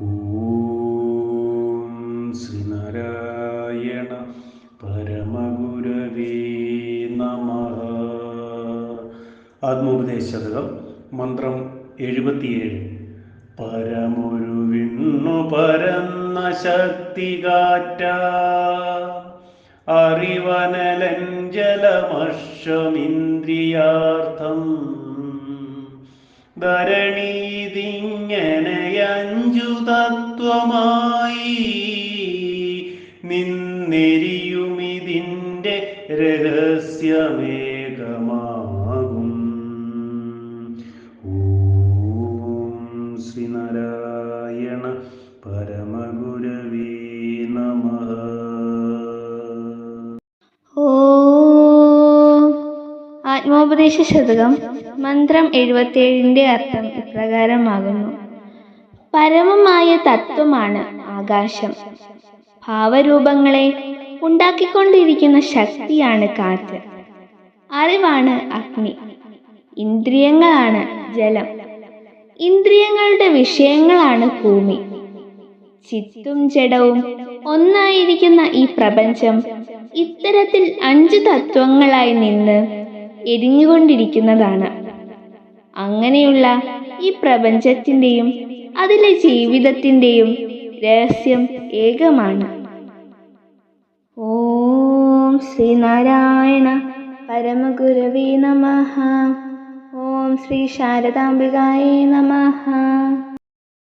ഓം ശ്രീനാരായണ പരമഗുരവേ നമ. ആത്മോപദേശതകം മന്ത്രം എഴുപത്തിയേഴ്. പരമൊരു വിണ്ണു പരന്ന ശക്തി കാറ്റ. അറിവനലഞ്ചലമർഷമിന്ദ്രിയാർത്ഥം. ധരണീതിങ്ങനെയഞ്ചു തത്വമായി നിന്നെരിയുമിതിന്റെ രഹസ്യമേകമാകും. ഓം ശ്രീനാരായണ പരമഗുരവേ നമ. ഓ ആത്മോപദേശ ശതകം മന്ത്രം എഴുപത്തിയേഴിന്റെ അർത്ഥം ഇപ്രകാരമാകുന്നു. പരമമായ തത്വമാണ് ആകാശം. ഭാവരൂപങ്ങളെ ഉണ്ടാക്കിക്കൊണ്ടിരിക്കുന്ന ശക്തിയാണ് കാറ്റ്. അറിവാണ് അഗ്നി. ഇന്ദ്രിയങ്ങളാണ് ജലം. ഇന്ദ്രിയങ്ങളുടെ വിഷയങ്ങളാണ് ഭൂമി. ചിത്തും ജഡവും ഒന്നായിരിക്കുന്ന ഈ പ്രപഞ്ചം ഇത്തരത്തിൽ അഞ്ച് തത്വങ്ങളായി നിന്ന് എരിഞ്ഞുകൊണ്ടിരിക്കുന്നതാണ്. അങ്ങനെയുള്ള ഈ പ്രപഞ്ചത്തിന്റെയും അതിലെ ജീവിതത്തിന്റെയും രഹസ്യം ഏകമാണ്. ഓം ശ്രീനാരായണ പരമഗുരവേ നമഃ. ഓം ശ്രീ ശാരദാംബികായേ നമഃ.